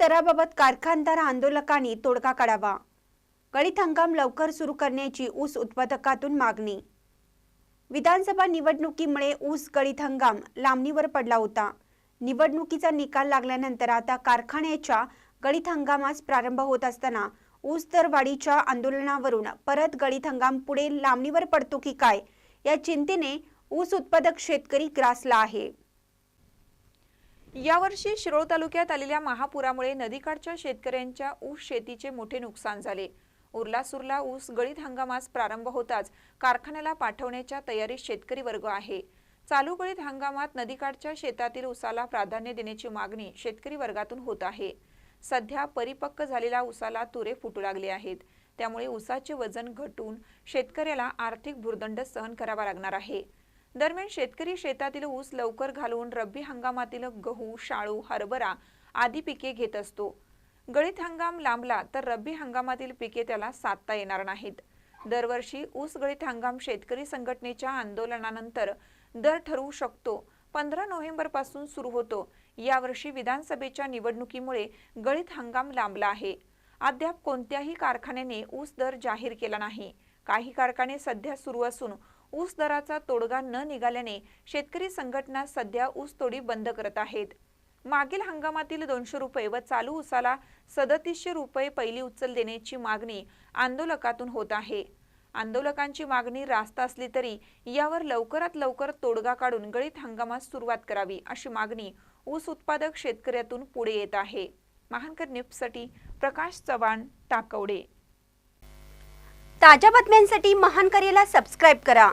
दराबाबत कारखानदार आंदोलकांनी तोडगा काढावा. गळीत हंगाम लवकर सुरू करण्याची ऊस उत्पादकातून मागणी. विधानसभा निवडणुकीमुळे ऊस गळीत हंगाम लांबणीवर पडला होता. निवडणुकीचा निकाल लागल्यानंतर आता कारखान्याच्या गळीत हंगामास प्रारंभ होत असताना ऊस दरवाढीच्या आंदोलनावरून परत गळीत हंगाम पुढे लांबणीवर पडतो की काय या चिंतेने ऊस उत्पादक शेतकरी ग्रासला आहे. यावर्षी शिरोळ तालुक्यात आलेल्या महापुरामुळे नदीकाठच्या शेतकऱ्यांच्या ऊस शेतीचे मोठे नुकसान झाले. उरला सुरला ऊस गळीत हंगामास प्रारंभ होताच कारखान्याला पाठवण्याच्या तयारीत शेतकरी वर्ग आहे. चालू गळीत हंगामात नदीकाठच्या शेतातील ऊसाला प्राधान्य देण्याची मागणी शेतकरी वर्गातून होत आहे. सध्या परिपक्व झालेल्या ऊसाला तुरे फुटू लागले आहेत. त्यामुळे ऊसाचे वजन घटून शेतकऱ्याला आर्थिक भुर्दंड सहन करावा लागणार आहे. दरम्यान शेतकरी शेतातील ऊस लवकर घालून रब्बी हंगामातील गहू शाळू हरभरा आदी पिके घेत असतो. गळीत हंगाम लांबला तर रब्बी हंगामातील पिके त्याला साधता येणार नाहीत. दरवर्षी ऊस गळीत हंगाम शेतकरी संघटनेच्या आंदोलनानंतर दर ठरवू शकतो. पंधरा नोव्हेंबरपासून सुरू होतो. यावर्षी विधानसभेच्या निवडणुकीमुळे गळीत हंगाम लांबला आहे. अद्याप कोणत्याही कारखान्याने ऊस दर जाहीर केला नाही. काही कारखाने सध्या सुरू असून ऊस दराचा तोडगा न निघाल्याने शेतकरी संघटना सध्या ऊस तोडी बंद करत आहेत. मागील हंगामातील दोनशे रुपये व चालू ऊसाला सदतीसशे रुपये पहिली उचल देण्याची मागणी आंदोलकातून होत आहे. आंदोलकांची मागणी रास्त असली तरी यावर लवकरात लवकर तोडगा काढून गळीत हंगामास सुरुवात करावी अशी मागणी ऊस उत्पादक शेतकऱ्यातून पुढे येत आहे. महानकर न्यूजसाठी प्रकाश चव्हाण टाकवडे. ताज्या बातम्यांसाठी महानकरेला सबस्क्राईब करा.